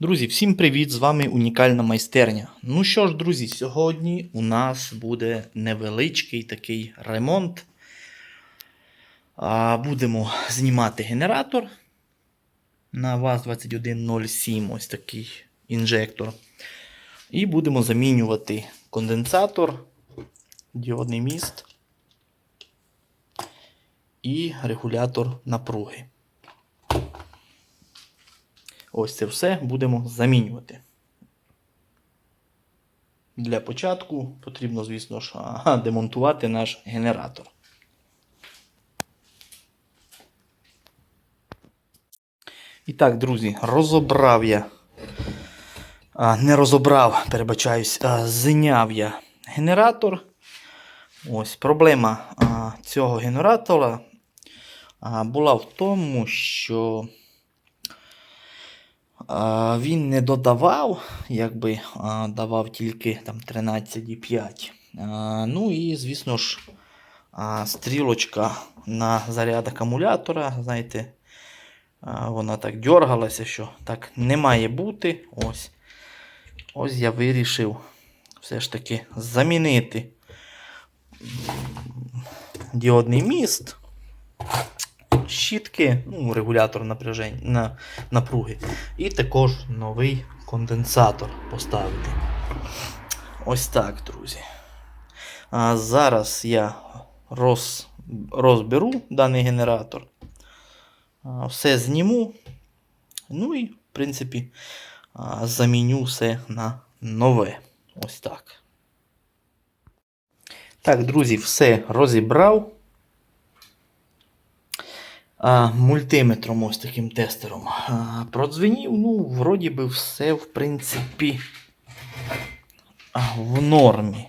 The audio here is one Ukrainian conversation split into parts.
Друзі, всім привіт! З вами унікальна майстерня. Ну що ж, друзі, сьогодні у нас буде невеличкий такий ремонт. Будемо знімати генератор на ВАЗ-2107, ось такий інжектор. І будемо замінювати конденсатор, діодний міст і регулятор напруги. Ось це все будемо замінювати. Для початку потрібно, звісно ж, демонтувати наш генератор. І так, друзі, розобрав я. А, не розобрав, перебачаюсь, а, зняв я генератор. Ось проблема а, цього генератора а, була в тому, що він не додавав, якби давав тільки там 13,5. Ну і, звісно ж, стрілочка на заряд акумулятора, знаєте, вона так дергалася, що так не має бути. Ось. Ось я вирішив все ж таки замінити діодний міст щітки, ну, регулятор напряжень, на, напруги. І також новий конденсатор поставити. Ось так, друзі. А зараз я роз, розберу даний генератор. Все зніму. Ну і, в принципі, заміню все на нове. Ось так. Так, друзі, все розібрав а, мультиметром, ось таким тестером. А, продзвенів, ну, вроді би, все, в принципі, в нормі.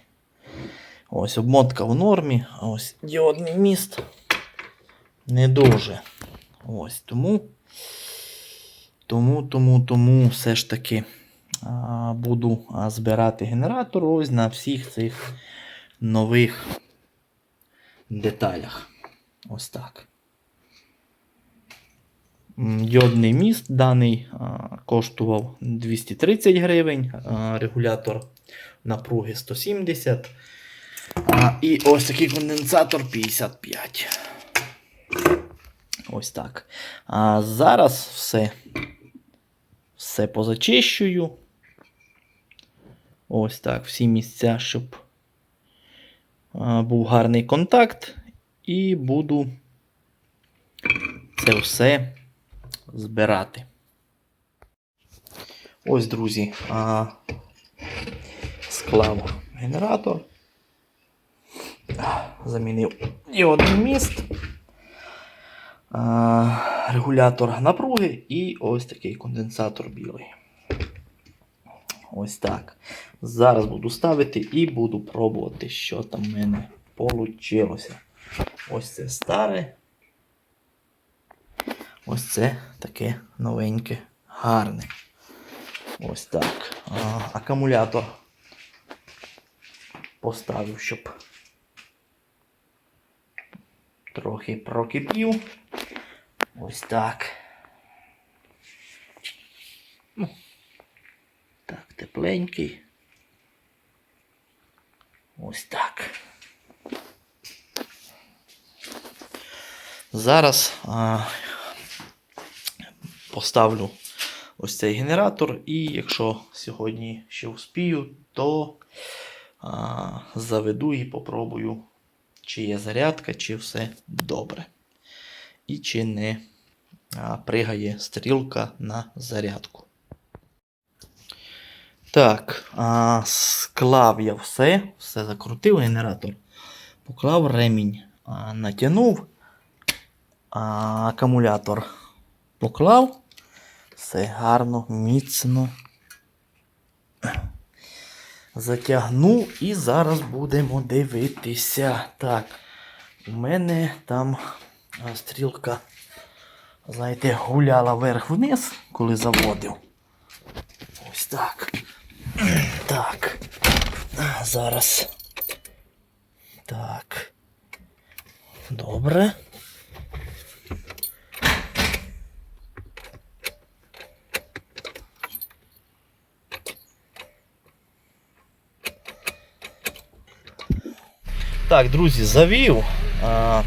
Ось обмотка в нормі, а ось діодний міст не дуже. Ось тому, тому, тому, тому все ж таки а, буду збирати генератор ось на всіх цих нових деталях. Ось так. М, Діодний міст даний коштував 230 гривень, регулятор напруги 170. А, і ось такий конденсатор 55. Ось так. А зараз все, все позачищую. Ось так. Всі місця, щоб був гарний контакт. І буду це все збирати. Ось, друзі, а, склав генератор. Замінив діодний міст. А, регулятор напруги і ось такий конденсатор білий. Ось так. Зараз буду ставити і буду пробувати, що там в мене вийшло. Ось це старе. Ось це таке новеньке, гарне. Ось так. А, акумулятор поставив, щоб трохи прокипів. Ось так. Ну, так, тепленький. Ось так. Зараз а, поставлю ось цей генератор, і якщо сьогодні ще успію, то а, заведу і попробую, чи є зарядка, чи все добре. І чи не а, пригає стрілка на зарядку. Так, а, склав я все, все закрутив генератор, поклав ремінь, а, натягнув, а, акумулятор поклав. Все гарно, міцно. Затягнув і зараз будемо дивитися. Так, у мене там стрілка, знаєте, гуляла вверх-вниз, коли заводив. Ось так. Так. Зараз. Так. Добре. Так, друзі, завів. А,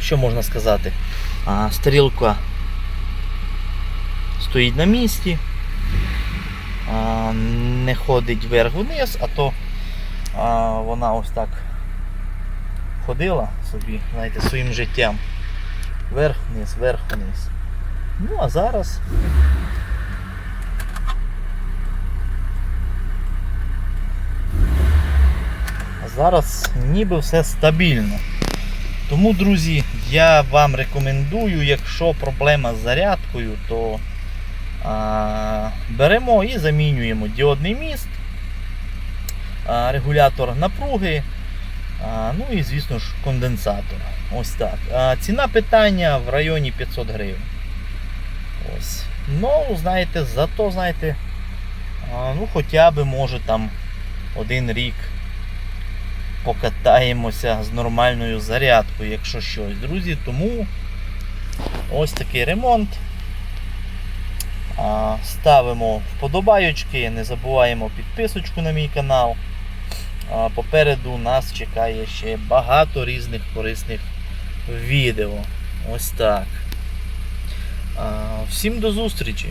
що можна сказати? А, стрілка стоїть на місці. А, не ходить вверх-вниз, а то а, вона ось так ходила собі, знаєте, своїм життям. Вверх-вниз, вверх-вниз. Ну, а зараз. Зараз ніби все стабільно. Тому, друзі, я вам рекомендую, якщо проблема з зарядкою, то а, беремо і замінюємо діодний міст, а, регулятор напруги, а, ну і, звісно ж, конденсатор. Ось так. А, ціна питання в районі 500 гривень. Ось. Ну, знаєте, зато, знаєте, а, ну хоча б може там один рік покатаємося з нормальною зарядкою, якщо щось, друзі. Тому ось такий ремонт. Ставимо вподобайочки, не забуваємо підписочку на мій канал. Попереду нас чекає ще багато різних корисних відео. Ось так. Всім до зустрічі!